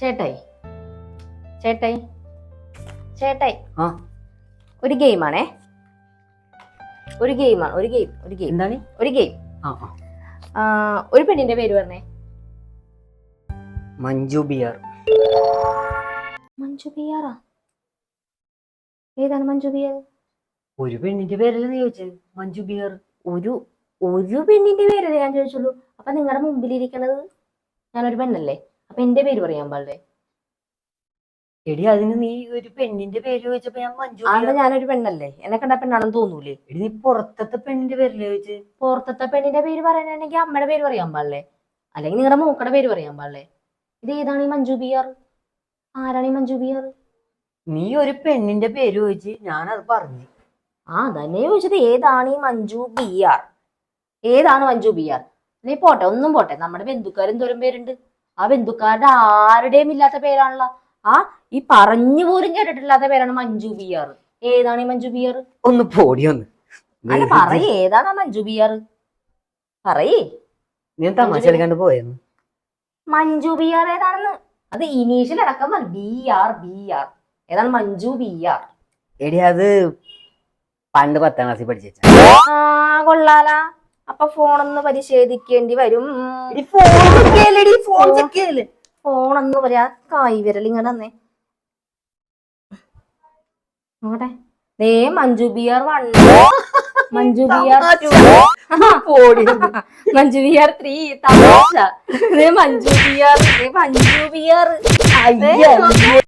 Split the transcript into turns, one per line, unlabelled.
ചേട്ടായി. ചേട്ടായി. ചേട്ടായി.
ആ.
ഒരു ഗെയിമാണേ. ഒരു ഗെയിമാണ് ഒരു ഗെയിം ഒരു ഗെയിം.
എന്താണ്?
ഒരു ഗെയിം.
ആ ആ.
ഒരു പെണ്ണിന്റെ പേര് പറഞ്ഞേ.
മഞ്ജു ബിയർ
മഞ്ജു ബിയാറാ ഏതാണ് മഞ്ജു ബിയർ
ഒരു പെണ്ണിന്റെ പേരല്ലേ നീ ചോദിച്ചത്? മഞ്ജു ബിയർ
ഒരു ഒരു പെണ്ണിന്റെ പേരല്ലേ ഞാൻ ചോദിച്ചുള്ളൂ. അപ്പൊ നിങ്ങളുടെ മുമ്പിലിരിക്കണത്? ഞാനൊരു പെണ്ണല്ലേ? അപ്പൊ എന്റെ പേര് പറയാൻ പാടില്ലേ?
എടി അതിന് നീ ഒരു പെണ്ണിന്റെ പേര് ചോദിച്ചപ്പോ ഞാൻ മഞ്ജു
അന്ന് ഞാനൊരു പെണ്ണല്ലേ? എന്നെ കണ്ട പെണ്ണാണെന്ന് തോന്നൂലേ?
എടി നീ പുറത്തത്തെ പെണ്ണിന്റെ പേരല്ലേ ചോദിച്ചു?
പുറത്തത്തെ പെണ്ണിന്റെ പേര് പറയാനാണെങ്കിൽ അമ്മയുടെ പേര് പറയാൻ പാടില്ലേ? അല്ലെങ്കിൽ നിങ്ങളുടെ മൂക്കടെ പേര് പറയാൻ പാടില്ലേ? ഇത് ഏതാണ് ഈ മഞ്ജു ബിയാർ ആരാണ് ഈ മഞ്ജു ബിയാർ
നീ ഒരു പെണ്ണിന്റെ പേര് ചോദിച്ച് ഞാനത് പറഞ്ഞു.
ആ തന്നെ ചോദിച്ചത്. ഏതാണ് ഈ മഞ്ജു ബിയാർ ഏതാണ് മഞ്ജു ബിയാർ നീ പോട്ടെ ഒന്നും പോട്ടെ. നമ്മുടെ ബന്ധുക്കാരും ദൂരം പേരുണ്ട്? ആ ബന്ധുക്കാരുടെ ആരുടെയും ഇല്ലാത്ത പേരാണല്ലോ. ആ ഈ പറഞ്ഞു പോലും കേട്ടിട്ടില്ലാത്ത പേരാണ് മഞ്ജു ബിയർ ഏതാണ് ഈ മഞ്ജു ബിയർ
ഒന്ന് പോടി ഒന്ന്.
അല്ല പറയേ ഏതാണ് ആ മഞ്ജു ബിയർ പറയേ.
നീ തമാശ കളിക്കാണ്ട് പോയെന്ന്.
മഞ്ജു ബി ആർ ഏതാണെന്ന്? അത് ഇനീഷ്യൽ അടക്കം ബി ആർ ബി ആർ ഏതാണ് മഞ്ജു ബി ആർ
എടി അത് പണ്ട് പത്താം ക്ലാസ്സിൽ പഠിച്ച
ആ കൊള്ളാല. അപ്പൊ ഫോണൊന്ന് പരിശോധിക്കേണ്ടി വരും.
ഫോൺ ഫോൺ ചെയ്യല്ലേ
ഫോണൊന്ന് പറയാ കൈവിരൽ ഇങ്ങനെ തന്നെ നോക്കട്ടെ. ദേ Manju beer one Manju beer two Manju beer three തമാശ. Manju beer Manju
beer